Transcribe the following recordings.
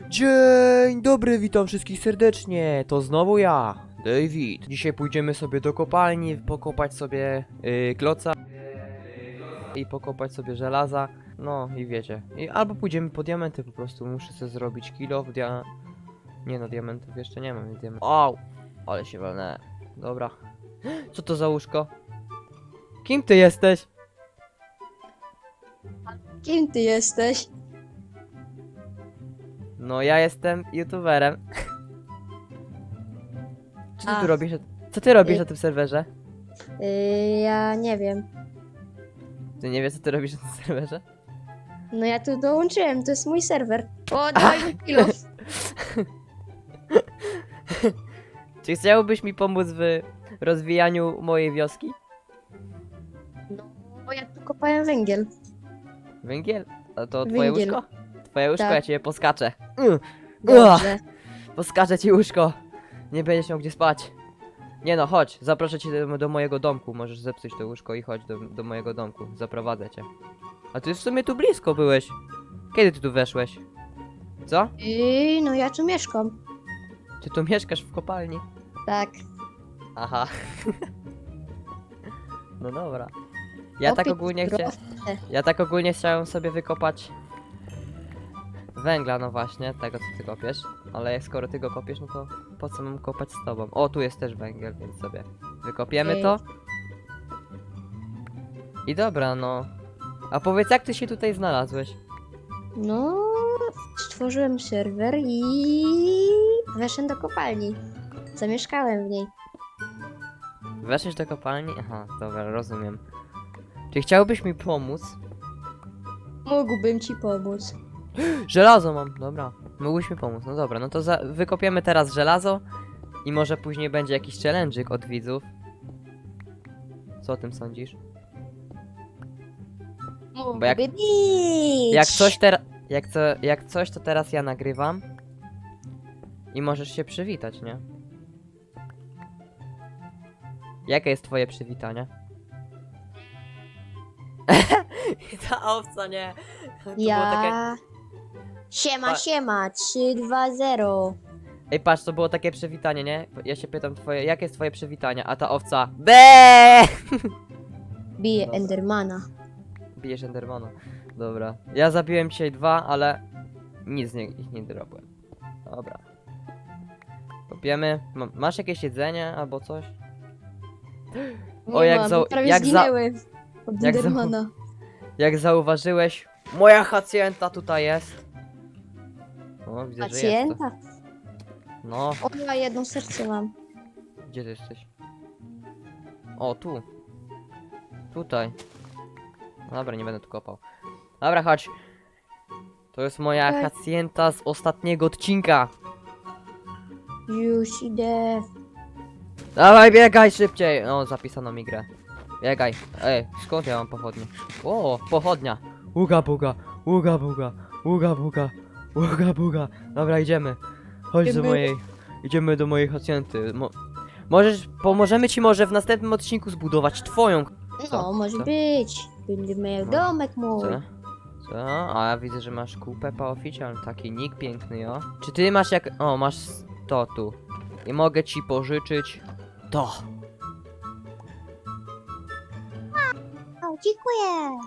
Dzień dobry, witam wszystkich serdecznie. To znowu ja, David. Dzisiaj pójdziemy sobie do kopalni, pokopać sobie yy, kloca i pokopać sobie żelaza. No i wiecie. I albo pójdziemy po diamenty po prostu. Muszę sobie zrobić kilo w dia... Nie no, diamentów jeszcze nie mam. Diament... Au! Ale się walnę. Dobra. Co to za łóżko? Kim ty jesteś? Kim ty jesteś? No ja jestem youtuberem. Co ty tu robisz? Co ty robisz Y- na tym serwerze? Yy, ja nie wiem. Ty nie wiesz co ty robisz na tym serwerze? No ja tu dołączyłem, to jest mój serwer. O, daj mi kilo. Czy chciałbyś mi pomóc w rozwijaniu mojej wioski? No, bo ja tu kopałem węgiel. Węgiel? A to twoje Węgiel. łóżko? Twoje łóżko, Tak. ja cię poskaczę. Mm, Dobrze. poskaczę ci łóżko. Nie będziesz miał gdzie spać. Nie no, chodź, zaproszę cię do, do mojego domku. Możesz zepsuć to łóżko i chodź do, do mojego domku. Zaprowadzę cię. A ty w sumie tu blisko byłeś. Kiedy ty tu weszłeś? Co? Yy, no ja tu mieszkam. Ty tu mieszkasz w kopalni? Tak. Aha. No dobra. Ja tak ogólnie chcę. growce. Ja tak ogólnie chciałem sobie wykopać węgla, no właśnie, tego co ty kopiesz. Ale jak skoro ty go kopiesz, no to po co mam kopać z tobą? O, tu jest też węgiel, więc sobie wykopiemy Ej. to. I dobra, no. A powiedz, jak ty się tutaj znalazłeś? No, stworzyłem serwer i weszłem do kopalni. Zamieszkałem w niej. Weszłeś do kopalni? Aha, dobra, rozumiem. Czy chciałbyś mi pomóc? Mógłbym ci pomóc. Żelazo mam, dobra. Mógłbyś mi pomóc, no dobra, no to za- wykopiemy teraz żelazo i może później będzie jakiś challenge'ik od widzów. Co o tym sądzisz? Mógłby jak-. Jak coś teraz, jak, co, jak coś to teraz ja nagrywam i możesz się przywitać, nie? Jakie jest twoje przywitanie? Ta owca, nie. To było takie... Siema, Pa- siema, 3, 2, 0. Ej, patrz, to było takie przywitanie, nie? Ja się pytam twoje, jakie jest twoje przywitanie, a ta owca BE! Bije Dobra. Endermana. Bijesz Endermana. Dobra. Ja zabiłem dzisiaj dwa, ale nic nie, ich nie dropłem. Dobra. Kopiemy. Ma, masz jakieś jedzenie albo coś? O, jak mam, za- prawie jak za- zginęły od jak za- Endermana. Jak zauważyłeś, moja hacjenta tutaj jest. O, widzę, że jest. Pacjenta? No, O, ja jedno serce mam. gdzie ty jesteś? O, tu. Tutaj. No Dobra, nie będę tu kopał. Dobra, chodź. To jest moja Ej. hacjenta z ostatniego odcinka. Już idę. Dawaj, biegaj szybciej! No, zapisano mi grę. Biegaj. Ej, skąd ja mam pochodnie? O, pochodnia. Uga buga, uga buga, uga buga, uga buga. Dobra, idziemy. Chodź do Idziemy. mojej. Idziemy do mojej hacjenty. Mo możesz, pomożemy ci może w następnym odcinku zbudować twoją. No, Co? może Co? być. Będzie miał No. domek mój. Co? Co? A ja widzę, że masz kupę Official, taki nick piękny, o. Czy ty masz jak... O, masz to tu. I mogę ci pożyczyć to. O, dziękuję.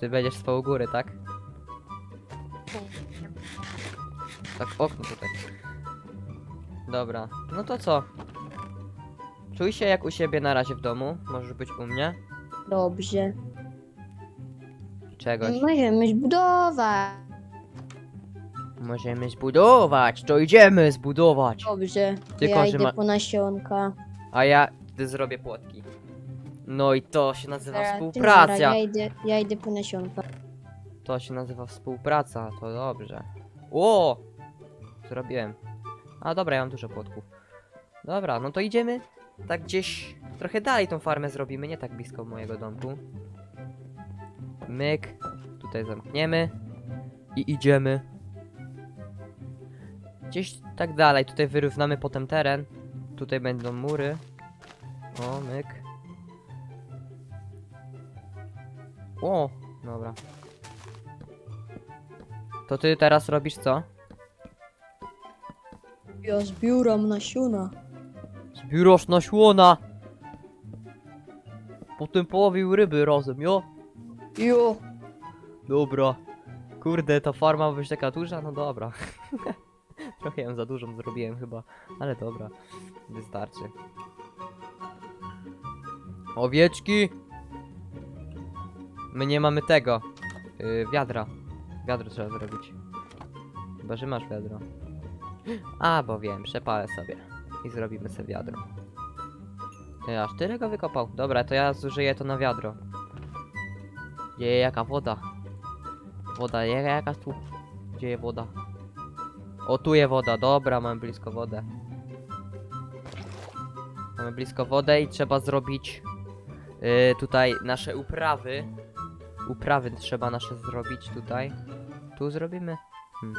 Ty będziesz spał u góry, tak? Tak, okno tutaj. Dobra, no to co? Czuj się jak u siebie na razie w domu. Możesz być u mnie. Dobrze. Czegoś. Możemy zbudować. Możemy zbudować, to idziemy zbudować. Dobrze. Tylko, ja że idę ma- po nasionka. A ja zrobię płotki. No i to się nazywa Teraz ty współpraca. Ja idę, ja idę po nasionka. To się nazywa współpraca, to dobrze. O! Zrobiłem. A dobra, ja mam dużo płotków. Dobra, no to idziemy. Tak gdzieś trochę dalej tą farmę zrobimy, nie tak blisko mojego domku. Myk. Tutaj zamkniemy. I idziemy. Gdzieś tak dalej, tutaj wyrównamy potem teren. Tutaj będą mury. O, myk. O, dobra. To ty teraz robisz co? Ja zbieram nasiona. Zbierasz nasiona! Potem połowił ryby razem, jo? Jo. Dobra. Kurde, ta farma ma być taka duża? No dobra. Trochę ją za dużą zrobiłem chyba, ale dobra. Wystarczy. Owieczki! My nie mamy tego. Yy, wiadra. Wiadro trzeba zrobić. Chyba, że masz wiadro. A, bo wiem, przepalę sobie. I zrobimy sobie wiadro. Ty, aż tyle go wykopał. Dobra, to ja zużyję to na wiadro. Je, jaka woda. Woda, je, jaka tu. Gdzie jest woda? O, tu jest woda, dobra, mamy blisko wodę. Mamy blisko wodę i trzeba zrobić yy, tutaj nasze uprawy. Uprawy trzeba nasze zrobić tutaj. Tu zrobimy? Hmm.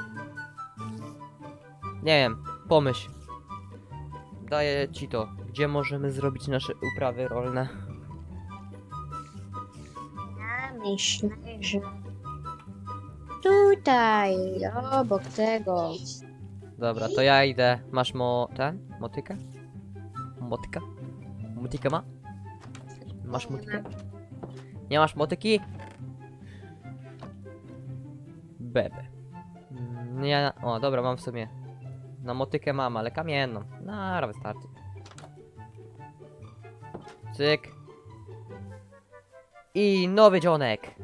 Nie wiem, pomyśl. Daję ci to. Gdzie możemy zrobić nasze uprawy rolne? Ja myślę, że... Tutaj, obok tego. Dobra, to ja idę. Masz mo... ten? Motykę? Motyka? Motykę ma? Masz motykę? Nie masz motyki? Bebe. Mm, Nie, o dobra, mam w sumie. Na motykę mam, ale kamienną. No, wystarczy. Cyk. I nowy dzionek.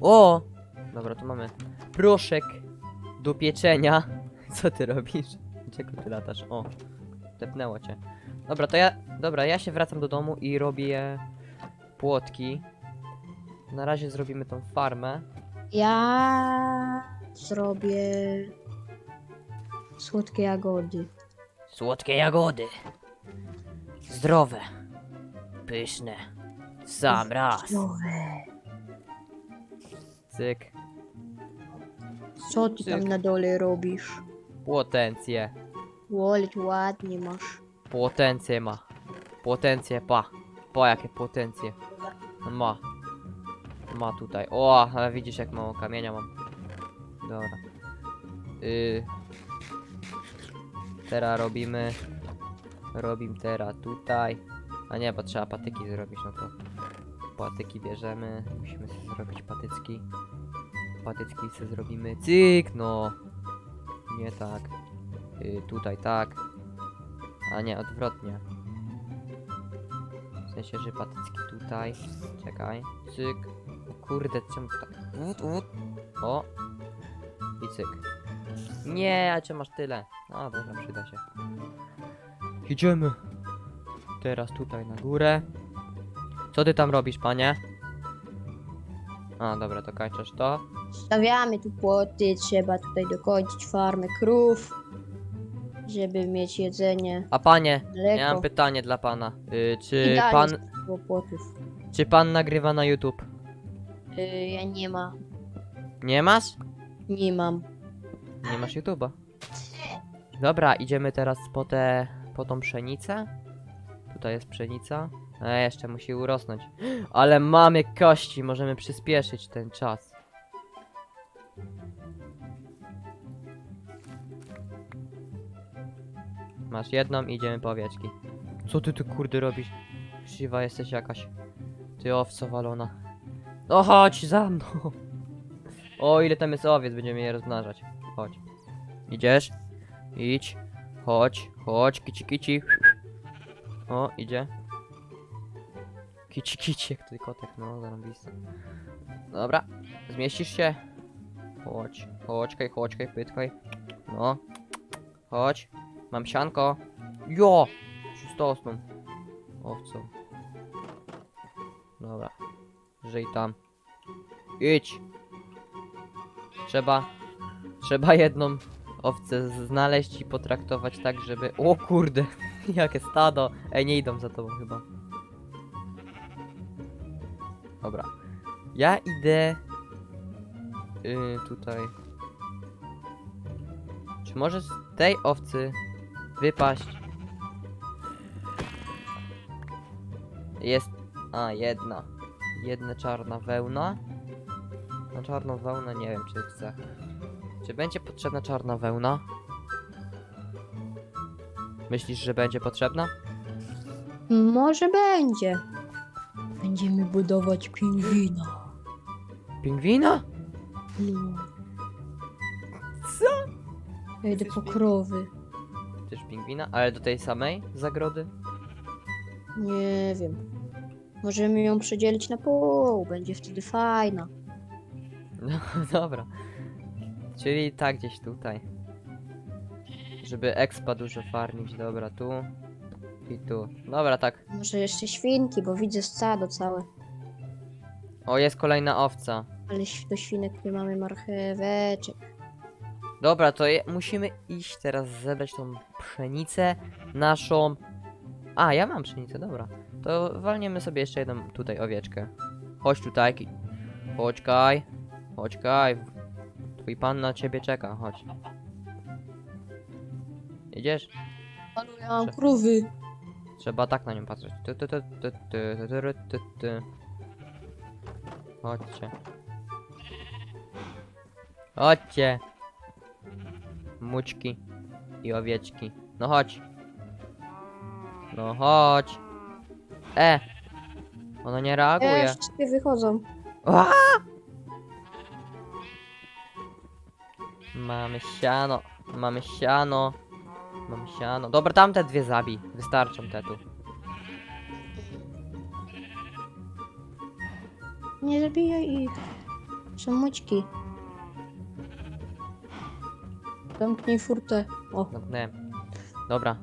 O! Dobra, tu mamy proszek do pieczenia. Co ty robisz? Czego ty latasz? O, tepnęło cię. Dobra, to ja, dobra, ja się wracam do domu i robię płotki. Na razie zrobimy tą farmę. Ja zrobię słodkie jagody. Słodkie jagody. Zdrowe. Pyszne. W Sam raz. Zdrowe. Cyk. Co ty tam Cyk. na dole robisz? Potencję. Woleć ładnie masz. Potencję ma. Potencję, pa. Pa, jakie potencje. Ma. Ma tutaj. O, ale widzisz jak mało kamienia mam. Dobra. Y... Teraz robimy... Robimy teraz tutaj. A nie, bo trzeba patyki zrobić, no to... Patyki bierzemy. Musimy sobie zrobić patycki. Patycki sobie zrobimy. Cyk, no. Nie tak. Y, tutaj tak. A nie, odwrotnie. W sensie, że patycki tutaj. Czekaj. Cyk. Kurde, czemu tak? Wód, wód. O. I cyk. Nie, a czy masz tyle? A, dobra, przyda się. Idziemy. Teraz tutaj na górę. Co ty tam robisz, panie? A, dobra, to kończysz to. Stawiamy tu płoty, trzeba tutaj dokończyć farmę krów, żeby mieć jedzenie. A panie, Mleko. mam pytanie dla pana. Y, czy Idealnie pan, było płotów. czy pan nagrywa na YouTube? Y, ja nie ma, Nie masz? nie mam. Nie masz YouTube'a. Dobra, idziemy teraz po te, po tą pszenicę. Tutaj jest pszenica. E, jeszcze musi urosnąć. Ale mamy kości, możemy przyspieszyć ten czas. Masz jedną, idziemy po owieczki. Co ty tu kurde robisz? Krzywa jesteś jakaś. Ty owco walona. No chodź za mną. O, ile tam jest owiec, będziemy je rozmnażać. Chodź. Idziesz? Idź. Chodź, chodź, kici kici. O, idzie. Kici kici, jak ty kotek, no, zarąbisty. Dobra, zmieścisz się? Chodź, chodźkaj, chodźkaj, pytkaj. No. Chodź. Mam sianko. Jo! Przystosną. Owcą. Dobra. Żyj tam. Idź. Trzeba Trzeba jedną owcę znaleźć i potraktować tak, żeby... O kurde, jakie stado. Ej, nie idą za tobą chyba. Dobra. Ja idę... Yy, tutaj... Czy może z tej owcy wypaść... Jest... A, jedna. Jedna czarna wełna. Na czarną wełnę nie wiem, czy chcę. Czy będzie potrzebna czarna wełna? Myślisz, że będzie potrzebna? Może będzie. Będziemy budować pingwina. Pingwina? No. Co? Ja idę po krowy. Też pingwina? Ale do tej samej zagrody? Nie wiem. Możemy ją przedzielić na pół. Będzie wtedy fajna. No dobra. Czyli tak gdzieś tutaj. Żeby expa dużo farmić. Dobra, tu. I tu. Dobra, tak. Może jeszcze świnki, bo widzę stado całe. O, jest kolejna owca. Ale ś- do świnek nie mamy marcheweczek. Dobra, to je, musimy iść teraz zebrać tą pszenicę naszą. A, ja mam pszenicę, dobra. To walniemy sobie jeszcze jedną tutaj owieczkę. Chodź tutaj. Chodź Kaj. Chodź Kaj. Twój pan na ciebie czeka, chodź. Idziesz? Ale ja mam Prze- krowy. Trzeba tak na nią patrzeć. Ty, ty, ty, ty, ty, ty, ty, ty, ty. Chodźcie. Chodźcie. Mućki i owieczki. No chodź. No chodź. E! Ona nie reaguje. E, wszystkie wychodzą. Ua! Mamy siano. Mamy siano. Mamy siano. Dobra, tamte dwie zabij. Wystarczą te tu. Nie zabijaj ich. Są mućki. Zamknij furtę. O, Zamknąłem. Dobra.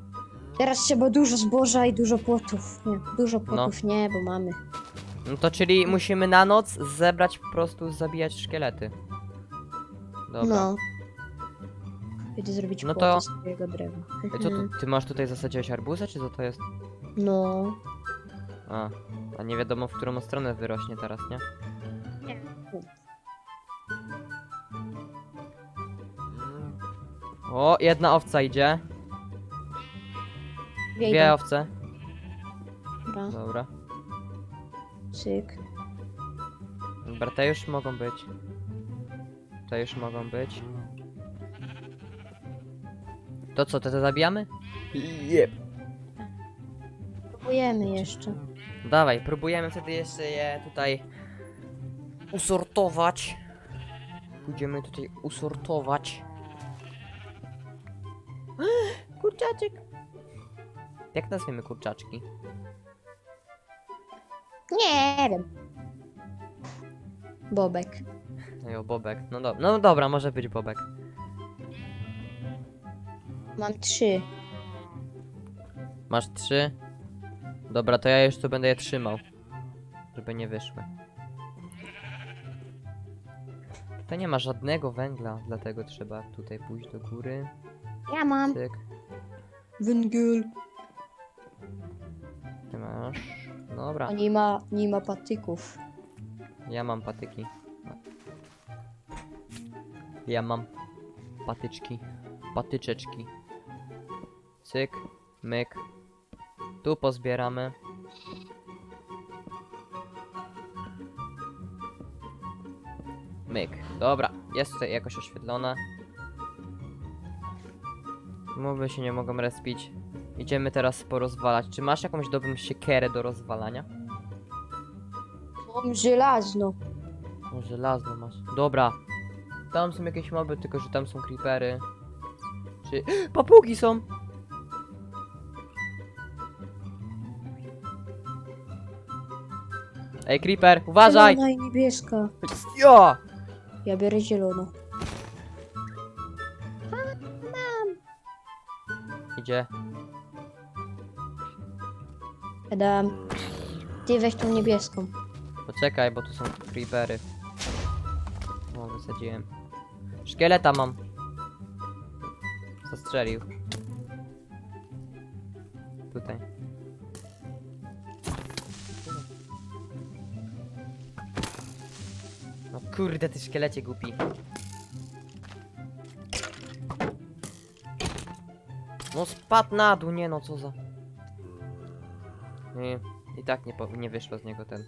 Teraz trzeba dużo zboża i dużo płotów. Nie, dużo płotów nie, bo mamy. No to czyli musimy na noc zebrać po prostu, zabijać szkielety. Dobra. No. Idę zrobić No no to- z. Ej, co tu, ty masz tutaj zasadziłeś arbuzę, czy co to jest? No. A, a nie wiadomo w którą stronę wyrośnie teraz, nie? O, jedna owca idzie. Dwie Dwie owce. Dobra, Dobra. cyk. Dobra, te już mogą być. Te już mogą być. To co, te, te zabijamy? Jep. Próbujemy jeszcze. Dawaj, próbujemy wtedy jeszcze je tutaj usortować. Pójdziemy tutaj usortować. Kurczaczek. Jak nazwiemy kurczaczki? Nie wiem. Bobek. No jo, Bobek. No, do no dobra, może być Bobek. Mam trzy. Masz trzy? Dobra, to ja już tu będę je trzymał. Żeby nie wyszły. To nie ma żadnego węgla, dlatego trzeba tutaj pójść do góry. Ja mam. Cyk. Węgiel. Dobra, A nie ma, nie ma patyków. ja mam patyki. Ja mam patyczki. Patyczeczki. Cyk, myk. Tu pozbieramy. Myk. Dobra, jest tutaj jakoś oświetlone. Mowy się nie mogą respić. Idziemy teraz porozwalać. Czy masz jakąś dobrą siekierę do rozwalania? Mam żelazno. No, żelazno masz. Dobra. Tam są jakieś moby, tylko że tam są creepery. Czy... Papugi są! Ej, creeper, uważaj! Zielona i niebieska. Jo! Ja biorę zieloną. Idzie. Adam. Ty weź tą niebieską. Poczekaj, bo tu są creepery. O, wysadziłem. Szkieleta mam. Zastrzelił. Tutaj. No kurde, ty szkielecie głupi. No spadł na dół, nie no, co za... Nie, i tak nie, po, nie wyszło z niego ten.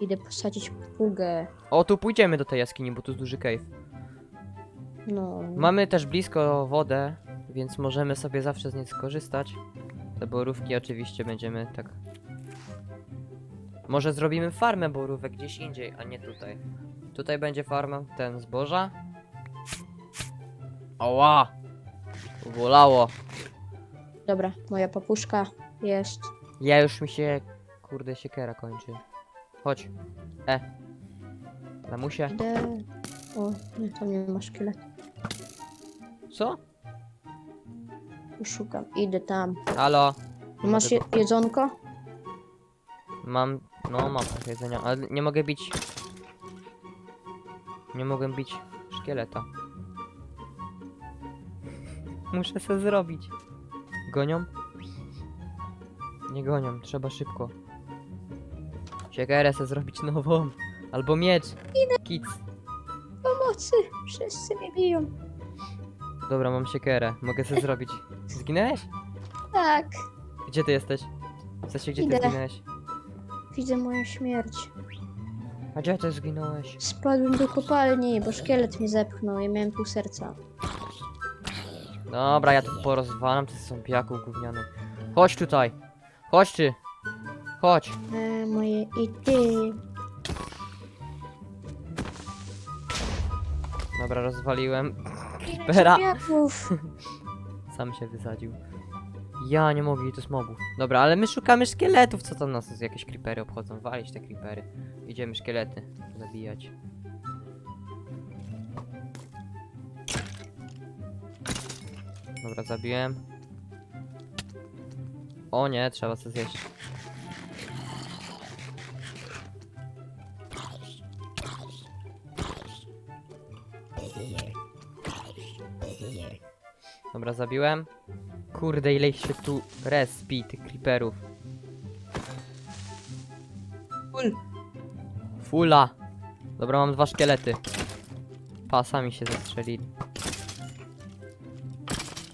Idę posadzić papugę. O, tu pójdziemy do tej jaskini, bo tu jest duży cave. No. Mamy też blisko wodę, więc możemy sobie zawsze z niej skorzystać. Te borówki oczywiście będziemy tak... Może zrobimy farmę borówek gdzieś indziej, a nie tutaj. Tutaj będzie farma ten zboża. Oła! Bolało. Dobra, moja papuszka jest. Ja już mi się, kurde, siekiera kończy. Chodź. E. Lamusie. Idę. O, nie, tam nie ma szkielet. Co? Szukam. Idę tam. Halo? Masz je jedzonko? Mam, no mam trochę jedzenia, ale nie mogę bić. Nie mogę bić szkieleta. Muszę se zrobić. Gonią? Nie gonią, trzeba szybko. Siekierę se zrobić nową. Albo miecz. Kic. Pomocy! Wszyscy mnie biją. Dobra, mam siekierę. Mogę se zrobić. Zginęłeś? Tak. Gdzie ty jesteś? W sensie, gdzie ty Idę. zginęłeś? Widzę moją śmierć. A gdzie ty zginąłeś? Spadłem do kopalni, bo szkielet mnie zepchnął i miałem pół serca. Dobra, ja tu porozwalam tych zombiaków gównianych. Chodź tutaj. Chodź ty. Chodź. E, moje i ty. Dobra, rozwaliłem. Zombiaków? Sam się wysadził. Ja nie mogę, to jest mobów. Dobra, ale my szukamy szkieletów. Co tam nas jakieś creepery obchodzą? Walić te creepery. Idziemy szkielety zabijać. Dobra, zabiłem. O nie, trzeba coś zjeść. Dobra, zabiłem. Kurde, ile ich się tu respi, tych creeperów. Full. Fula. Dobra, mam dwa szkielety. Pasami się zastrzelili.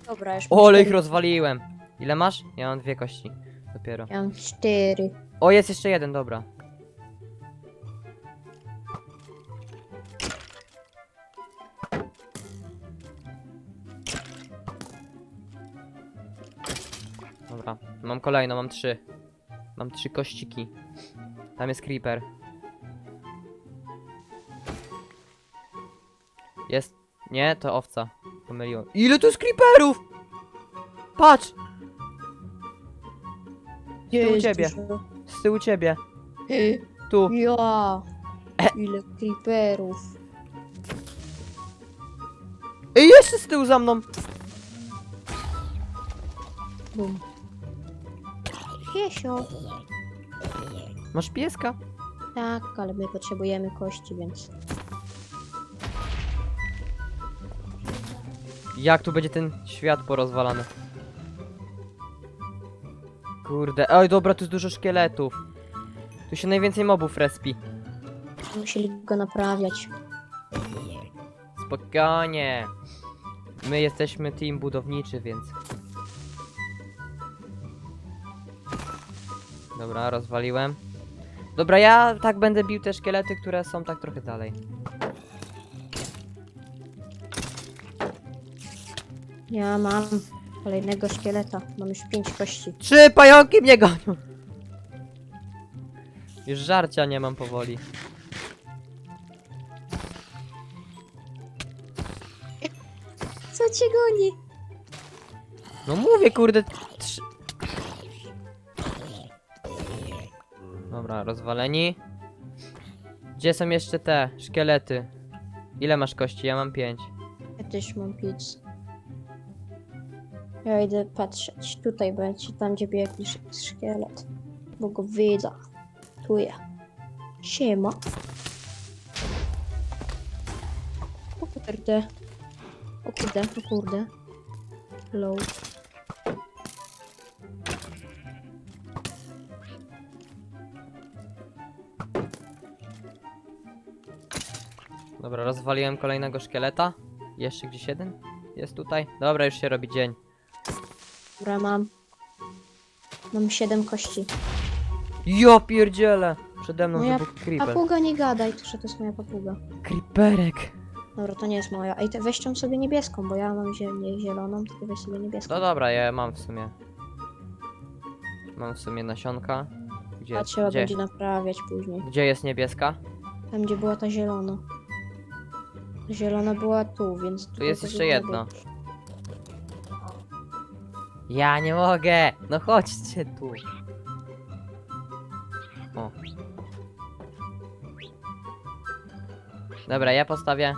Dobra, już O, ale ich rozwaliłem. Ile masz? Ja mam dwie kości. Dopiero. Ja mam cztery. O, jest jeszcze jeden, dobra. Dobra, mam kolejną, mam trzy. Mam trzy kościki. Tam jest creeper. Jest. Nie, to owca. Pomyliłem. Ile tu jest creeperów? Patrz! Gdzie tyłu jest ciebie. dużo? Z tyłu ciebie. Tu. Ja. E. Ile creeperów. Ej, jeszcze z tyłu za mną! Bum. Piesio. Masz pieska? Tak, ale my potrzebujemy kości, więc... Jak tu będzie ten świat porozwalany? Kurde, oj dobra, tu jest dużo szkieletów. Tu się najwięcej mobów respi. Musieli go naprawiać. Spokojnie. My jesteśmy team budowniczy, więc... Dobra, rozwaliłem. Dobra, ja tak będę bił te szkielety, które są tak trochę dalej. Ja mam kolejnego szkieleta. Mam już pięć kości. Trzy pająki mnie gonią! Już żarcia nie mam powoli. Co cię goni? No mówię, kurde. Trzy... Dobra, rozwaleni. Gdzie są jeszcze te szkielety? Ile masz kości? Ja mam pięć. Ja też mam pięć. Ja idę patrzeć. Tutaj będzie, tam gdzie biegnie sz- szkielet. Bo go widzę. Tu ja. Siema. O kurde. O kurde, o kurde. Low. Dobra, rozwaliłem kolejnego szkieleta. Jeszcze gdzieś jeden? Jest tutaj? Dobra, już się robi dzień. Dobra, mam. Mam siedem kości. Jo pierdziele! Przede mną Moja wybuchł creeper. Papuga nie gadaj, to, że to jest moja papuga. Creeperek. Dobra, to nie jest moja. Ej, te weź tą sobie niebieską, bo ja mam zie nie zieloną, tylko weź sobie niebieską. No dobra, ja mam w sumie. Mam w sumie nasionka. Gdzie, A trzeba gdzie, będzie naprawiać później. gdzie jest niebieska? Tam, gdzie była ta zielona. Ta zielona była tu, więc... Tu tutaj jest jeszcze być. jedno. Ja nie mogę! No chodźcie tu. O. Dobra, ja postawię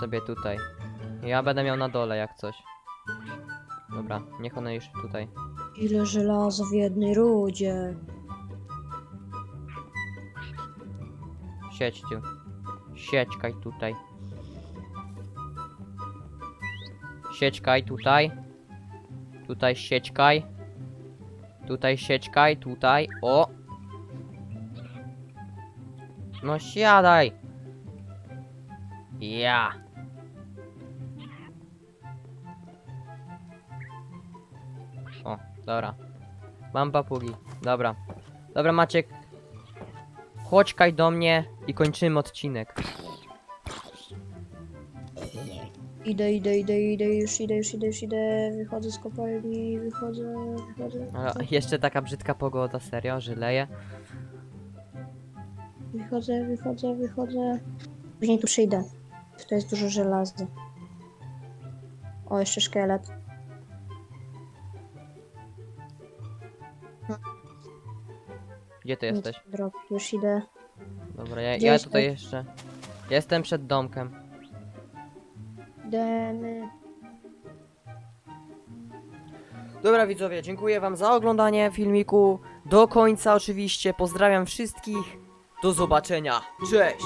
sobie tutaj. Ja będę miał na dole jak coś. Dobra, niech one już tutaj. Ile żelaza w jednej rudzie. Siedź tu. Tutaj. Siedźkaj tutaj. Tutaj siedźkaj. Tutaj siedźkaj, tutaj. O! No siadaj! Ja! O, dobra. Mam papugi. Dobra. Dobra, Maciek. Chodźkaj do mnie i kończymy odcinek. Idę, idę, idę, idę, już idę, już idę, już idę. Wychodzę z kopalni, wychodzę, wychodzę. Ale jeszcze taka brzydka pogoda, serio, że leje. Wychodzę, wychodzę, wychodzę. Później tu przyjdę. To jest dużo żelaza. O, jeszcze szkielet. Gdzie ty jesteś? Drop, już idę. Dobra, ja, Gdzie ja jesteś? tutaj jeszcze. Jestem przed domkiem. Dobra widzowie, dziękuję wam za oglądanie filmiku. Do końca oczywiście. Pozdrawiam wszystkich. Do zobaczenia. Cześć!